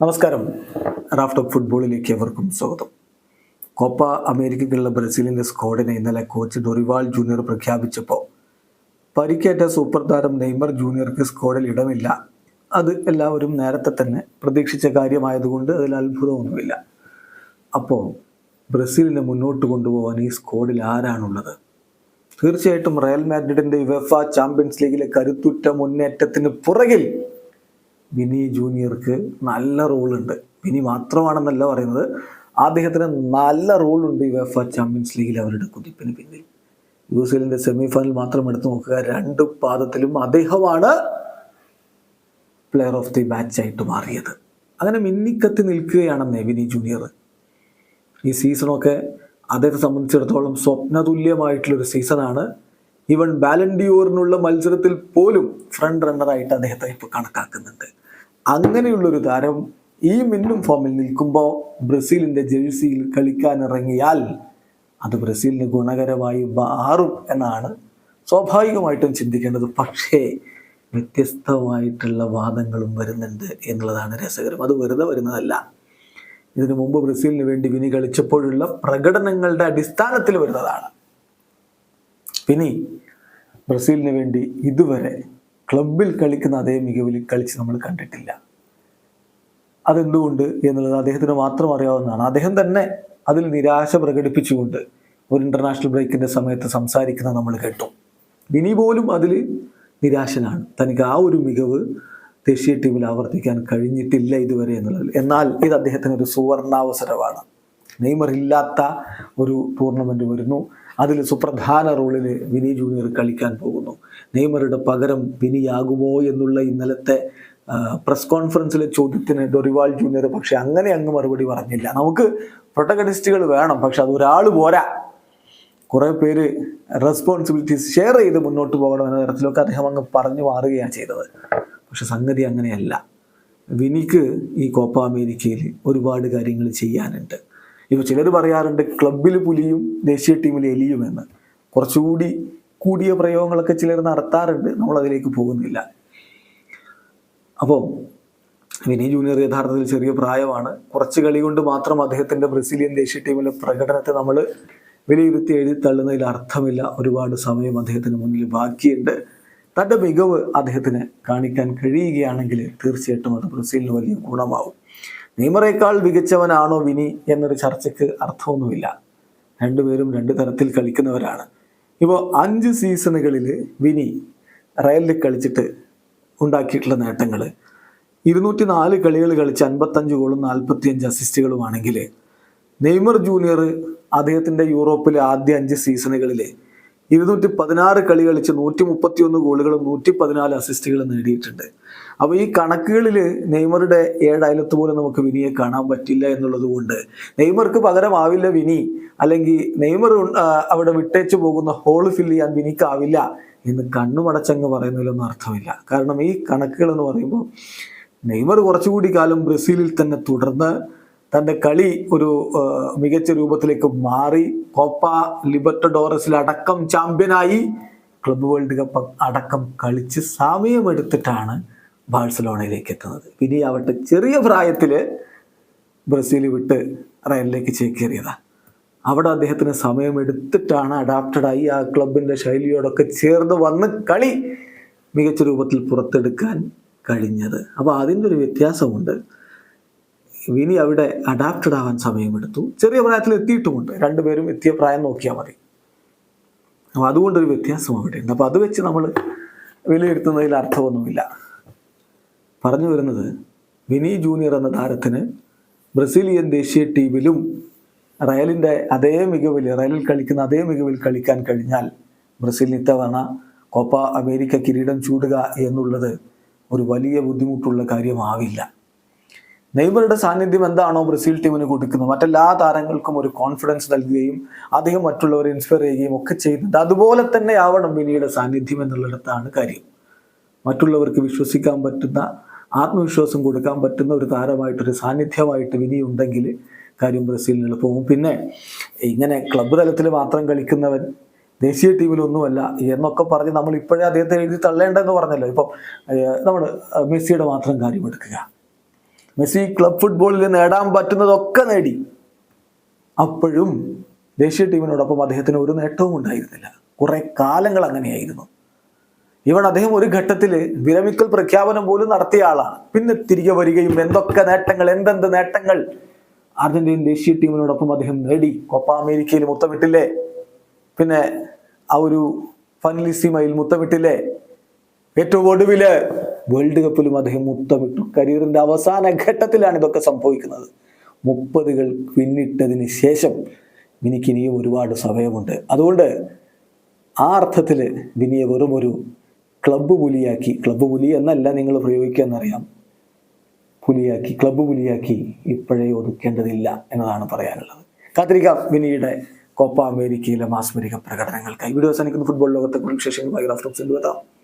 നമസ്കാരം. Raft of ഫുട്ബോളിലേക്ക് എവർക്കും സ്വാഗതം. കോപ്പ അമേരിക്കയ്ക്കുള്ള ബ്രസീലിന്റെ സ്ക്വാഡിനെ ഇന്നലെ കോച്ച് ഡൊറിവാൾ ജൂനിയർ പ്രഖ്യാപിച്ചപ്പോൾ പരിക്കേറ്റ സൂപ്പർ താരം നെയ്മർ ജൂനിയർക്ക് സ്ക്വാഡിൽ ഇടമില്ല. അത് എല്ലാവരും നേരത്തെ തന്നെ പ്രതീക്ഷിച്ച കാര്യമായതുകൊണ്ട് അതിൽ അത്ഭുതമൊന്നുമില്ല. അപ്പോൾ ബ്രസീലിനെ മുന്നോട്ട് കൊണ്ടുപോകാൻ ഈ സ്ക്വാഡിൽ ആരാണുള്ളത്? തീർച്ചയായിട്ടും റയൽ മാഡ്രിഡിന്റെ യുവഫ ചാമ്പ്യൻസ് ലീഗിലെ കരുത്തുറ്റ മുന്നേറ്റത്തിന് പുറകിൽ വിനി ജൂനിയർക്ക് നല്ല റോളുണ്ട് വിനി മാത്രമാണെന്നല്ല പറയുന്നത്. അദ്ദേഹത്തിന് നല്ല റോളുണ്ട് ഈ വെഫ ചാമ്പ്യൻസ് ലീഗിൽ അവരുടെ കുതിപ്പിന് പിന്നിൽ. യു എസ് എല്ലിന്റെ സെമി ഫൈനൽ മാത്രം എടുത്തു നോക്കുക. രണ്ട് പാദത്തിലും അദ്ദേഹമാണ് പ്ലെയർ ഓഫ് ദി മാച്ച് ആയിട്ട് മാറിയത്. അങ്ങനെ മിന്നിക്കത്തി നിൽക്കുകയാണ് വിനി ജൂനിയർ ഈ സീസണൊക്കെ അദ്ദേഹത്തെ സംബന്ധിച്ചിടത്തോളം സ്വപ്നതുല്യമായിട്ടുള്ളൊരു സീസണാണ് ഈവൻ ബാലൻഡിയോറിനുള്ള മത്സരത്തിൽ പോലും ഫ്രണ്ട് റണ്ണറായിട്ട് അദ്ദേഹത്തെ ഇപ്പോൾ കണക്കാക്കുന്നുണ്ട്. അങ്ങനെയുള്ളൊരു താരം ഈ മിന്നും ഫോമിൽ നിൽക്കുമ്പോൾ ബ്രസീലിന്റെ ജേഴ്സിയിൽ കളിക്കാനിറങ്ങിയാൽ അത് ബ്രസീലിന് ഗുണകരമായി മാറും എന്നാണ് സ്വാഭാവികമായിട്ടും ചിന്തിക്കേണ്ടത്. പക്ഷേ വ്യത്യസ്തമായിട്ടുള്ള വാദങ്ങളും വരുന്നുണ്ട് എന്നുള്ളതാണ് രസകരം. അത് വെറുതെ വരുന്നതല്ല. ഇതിനു മുമ്പ് ബ്രസീലിന് വേണ്ടി വിനി കളിച്ചപ്പോഴുള്ള പ്രകടനങ്ങളുടെ അടിസ്ഥാനത്തിൽ വരുന്നതാണ്. വിനി ബ്രസീലിന് വേണ്ടി ഇതുവരെ ക്ലബിൽ കളിക്കുന്ന അതേ മികവിൽ കളിച്ച് നമ്മൾ കണ്ടിട്ടില്ല. അതെന്തുകൊണ്ട് എന്നുള്ളത് അദ്ദേഹത്തിന് മാത്രം അറിയാവുന്നതാണ്. അദ്ദേഹം തന്നെ അതിൽ നിരാശ പ്രകടിപ്പിച്ചുകൊണ്ട് ഒരു ഇന്റർനാഷണൽ ബ്രേക്കിന്റെ സമയത്ത് സംസാരിക്കുന്നത് നമ്മൾ കേട്ടു. ഇനി പോലും അതിൽ നിരാശനാണ്. തനിക്ക് ആ ഒരു മികവ് ദേശീയ ടീമിൽ ആവർത്തിക്കാൻ കഴിഞ്ഞിട്ടില്ല ഇതുവരെ എന്നുള്ളത് എന്നാൽ ഇത് അദ്ദേഹത്തിന് ഒരു സുവർണാവസരമാണ് നെയ്മർ ഇല്ലാത്ത ഒരു ടൂർണമെന്റ് വരുന്നു. അതിൽ സുപ്രധാന റോളിൽ വിനി ജൂനിയർ കളിക്കാൻ പോകുന്നു. നെയ്മറുടെ പകരം വിനിയാകുമോ എന്നുള്ള ഇന്നലത്തെ പ്രസ് കോൺഫറൻസിലെ ചോദ്യത്തിന് ഡൊറിവാൾ ജൂനിയർ പക്ഷെ അങ്ങനെ അങ്ങ് മറുപടി പറഞ്ഞില്ല. നമുക്ക് പ്രൊട്ടഗണിസ്റ്റുകൾ വേണം പക്ഷെ അത് ഒരാൾ പോരാ. കുറേ പേര് റെസ്പോൺസിബിലിറ്റീസ് ഷെയർ ചെയ്ത് മുന്നോട്ട് പോകണം എന്ന തരത്തിലൊക്കെ അദ്ദേഹം അങ്ങ് പറഞ്ഞു മാറുകയാണ് ചെയ്തത്. പക്ഷെ സംഗതി അങ്ങനെയല്ല. വിനിക്ക് ഈ കോപ്പ അമേരിക്കയിൽ ഒരുപാട് കാര്യങ്ങൾ ചെയ്യാനുണ്ട്. ഇപ്പോൾ ചിലർ പറയാറുണ്ട് ക്ലബിൽ പുലിയും ദേശീയ ടീമിൽ എലിയും എന്ന്. കുറച്ചുകൂടി കൂടിയ പ്രയോഗങ്ങളൊക്കെ ചിലർ നടത്താറുണ്ട്. നമ്മൾ അതിലേക്ക് പോകുന്നില്ല. അപ്പോൾ വിനി ജൂനിയർ യഥാർത്ഥത്തിൽ ചെറിയ പ്രായമാണ്. കുറച്ച് കളി കൊണ്ട് മാത്രം അദ്ദേഹത്തിന്റെ ബ്രസീലിയൻ ദേശീയ ടീമിലെ പ്രകടനത്തെ നമ്മൾ വിലയിരുത്തി എഴുതി തള്ളുന്നതിൽ അർത്ഥമില്ല. ഒരുപാട് സമയം അദ്ദേഹത്തിന് മുന്നിൽ ബാക്കിയുണ്ട്. തന്റെ മികവ് അദ്ദേഹത്തിന് കാണിക്കാൻ കഴിയുകയാണെങ്കിൽ തീർച്ചയായിട്ടും അത് ബ്രസീലിന് വലിയ ഗുണമാവും. നെയ്മറേക്കാൾ മികച്ചവനാണോ വിനി എന്നൊരു ചർച്ചയ്ക്ക് അർത്ഥമൊന്നുമില്ല. രണ്ടുപേരും രണ്ട് തരത്തിൽ കളിക്കുന്നവരാണ്. ഇപ്പോൾ അഞ്ച് സീസണുകളിൽ വിനി റയലിൽ കളിച്ചിട്ട് ഉണ്ടാക്കിയിട്ടുള്ള നേട്ടങ്ങൾ ഇരുന്നൂറ്റി നാല് കളികൾ കളിച്ച് അൻപത്തഞ്ച് ഗോളും നാൽപ്പത്തിയഞ്ച് അസിസ്റ്റുകളുമാണെങ്കിൽ നെയ്മർ ജൂനിയർ അദ്ദേഹത്തിന്റെ യൂറോപ്പിലെ ആദ്യ അഞ്ച് സീസണുകളിൽ ഇരുന്നൂറ്റി പതിനാറ് കളി കളിച്ച് നൂറ്റി മുപ്പത്തി ഒന്ന് ഗോളുകളും നൂറ്റി പതിനാല് അസിസ്റ്റുകളും നേടിയിട്ടുണ്ട്. അപ്പോൾ ഈ കണക്കുകളിൽ നെയ്മറുടെ ഏഴ് അയലത്ത് പോലും നമുക്ക് വിനിയെ കാണാൻ പറ്റില്ല എന്നുള്ളത് കൊണ്ട് നെയ്മർക്ക് പകരമാവില്ല വിനി. അല്ലെങ്കിൽ നെയ്മർ അവിടെ വിട്ടേച്ച് പോകുന്ന ഹോൾ ഫില്ല് ചെയ്യാൻ വിനിക്കാവില്ല എന്ന് കണ്ണുമടച്ചങ്ങ് പറയുന്നതിലൊന്നും അർത്ഥമില്ല. കാരണം ഈ കണക്കുകൾ എന്ന് പറയുമ്പോൾ നെയ്മർ കുറച്ചുകൂടി കാലം ബ്രസീലിൽ തന്നെ തുടർന്ന് തന്റെ കളി ഒരു മികച്ച രൂപത്തിലേക്ക് മാറി. കോപ്പ ലിബർട്ടഡോറസിൽ അടക്കം ചാമ്പ്യനായി. ക്ലബ് വേൾഡ് കപ്പ് അടക്കം കളിച്ച് സമയമെടുത്തിട്ടാണ് ബാഴ്സലോണയിലേക്ക് എത്തുന്നത്. പിന്നെ ആവട്ടെ ചെറിയ പ്രായത്തിൽ ബ്രസീൽ വിട്ട് റയലിലേക്ക് ചേക്കേറിയതാണ് അവിടെ അദ്ദേഹത്തിന് സമയമെടുത്തിട്ടാണ് അഡാപ്റ്റഡായി ആ ക്ലബിന്റെ ശൈലിയോടൊക്കെ ചേർന്ന് വന്ന് കളി മികച്ച രൂപത്തിൽ പുറത്തെടുക്കാൻ കഴിഞ്ഞത്. അപ്പോൾ അതിന്റെ ഒരു വ്യത്യാസമുണ്ട്. വിനി അവിടെ അഡാപ്റ്റഡ് ആവാൻ സമയമെടുത്തു. ചെറിയ പ്രായത്തിൽ എത്തിയിട്ടുമുണ്ട്. രണ്ടുപേരും എത്തിയ പ്രായം നോക്കിയാൽ മതി. അപ്പോൾ അതുകൊണ്ടൊരു വ്യത്യാസം അവിടെ ഉണ്ട്. അപ്പോൾ അത് വെച്ച് നമ്മൾ വിലയിരുത്തുന്നതിൽ അർത്ഥമൊന്നുമില്ല. പറഞ്ഞു വരുന്നത് വിനി ജൂനിയർ എന്ന താരത്തിന് ബ്രസീലിയൻ ദേശീയ ടീമിലും റയലിന്റെ അതേ മികവിൽ റയലിൽ കളിക്കുന്ന അതേ മികവിൽ കളിക്കാൻ കഴിഞ്ഞാൽ ബ്രസീലിന് ഇത്തവണ കോപ്പ അമേരിക്ക കിരീടം ചൂടുക എന്നുള്ളത് ഒരു വലിയ ബുദ്ധിമുട്ടുള്ള കാര്യമാവില്ല. നെയ്മറുടെ സാന്നിധ്യം എന്താണോ ബ്രസീൽ ടീമിന് കൊടുക്കുന്നത്. മറ്റെല്ലാ താരങ്ങൾക്കും ഒരു കോൺഫിഡൻസ് നൽകുകയും അധികം മറ്റുള്ളവരെ ഇൻസ്പയർ ചെയ്യുകയും ഒക്കെ ചെയ്യുന്നുണ്ട്. അതുപോലെ തന്നെ ആവണം വിനിയുടെ സാന്നിധ്യം എന്നുള്ളിടത്താണ് കാര്യം. മറ്റുള്ളവർക്ക് വിശ്വസിക്കാൻ പറ്റുന്ന ആത്മവിശ്വാസം കൊടുക്കാൻ പറ്റുന്ന ഒരു താരമായിട്ടൊരു സാന്നിധ്യമായിട്ട് വിനി ഉണ്ടെങ്കിൽ കാര്യം ബ്രസീലിന് എളുപ്പവും പിന്നെ ഇങ്ങനെ ക്ലബ്ബ് തലത്തിൽ മാത്രം കളിക്കുന്നവൻ ദേശീയ ടീമിലൊന്നുമല്ല എന്നൊക്കെ പറഞ്ഞ് നമ്മൾ ഇപ്പോഴേ അദ്ദേഹത്തെ എഴുതി തള്ളേണ്ടെന്ന് പറഞ്ഞല്ലോ. ഇപ്പം നമ്മൾ മെസ്സിയുടെ മാത്രം കാര്യം എടുക്കുക. മെസ്സി ക്ലബ് ഫുട്ബോളിൽ നേടാൻ പറ്റുന്നതൊക്കെ നേടി. അപ്പോഴും ദേശീയ ടീമിനോടൊപ്പം അദ്ദേഹത്തിന് ഒരു നേട്ടവും ഉണ്ടായിരുന്നില്ല. കുറെ കാലങ്ങൾ അങ്ങനെയായിരുന്നു. ഇവൻ അദ്ദേഹം ഒരു ഘട്ടത്തിൽ വിരമിക്കൽ പ്രഖ്യാപനം പോലും നടത്തിയ ആളാണ്. പിന്നെ തിരികെ വരികയും എന്തൊക്കെ നേട്ടങ്ങൾ എന്തെന്ത് നേട്ടങ്ങൾ അർജന്റീൻ ദേശീയ ടീമിനോടൊപ്പം അദ്ദേഹം നേടി. കൊപ്പ അമേരിക്കയിൽ മുത്തമിട്ടില്ലേ? പിന്നെ ആ ഒരു ഫനലിസിമയിൽ മുത്തമിട്ടില്ലേ? ഏറ്റവും ഒടുവിൽ വേൾഡ് കപ്പിലും അദ്ദേഹം മുത്തമിട്ടു കരിയറിന്റെ അവസാന ഘട്ടത്തിലാണ് ഇതൊക്കെ സംഭവിക്കുന്നത്. മുപ്പതുകൾ പിന്നിട്ടതിന് ശേഷം വിനിക്ക് ഇനിയും ഒരുപാട് സമയമുണ്ട്. അതുകൊണ്ട് ആ അർത്ഥത്തിൽ വിനിയെ വെറും ഒരു ക്ലബ്ബ് പുലിയാക്കി ക്ലബ്ബ് പുലി എന്നല്ല നിങ്ങൾ പ്രയോഗിക്കുക എന്നറിയാം പുലിയാക്കി ക്ലബ്ബ് പുലിയാക്കി ഇപ്പോഴേ ഒതുക്കേണ്ടതില്ല എന്നതാണ് പറയാനുള്ളത്. കാത്തിരിക്കാം വിനിയുടെ കോപ്പ അമേരിക്കയിലെ മാസ്മരിക പ്രകടനങ്ങൾക്കായി വീഡിയോ അവസാനിക്കുന്ന. ഫുട്ബോൾ ലോകത്തെ കുറിച്ച് വിശേഷങ്ങളുമായി റഫറൻസ് കൊണ്ടുവരാം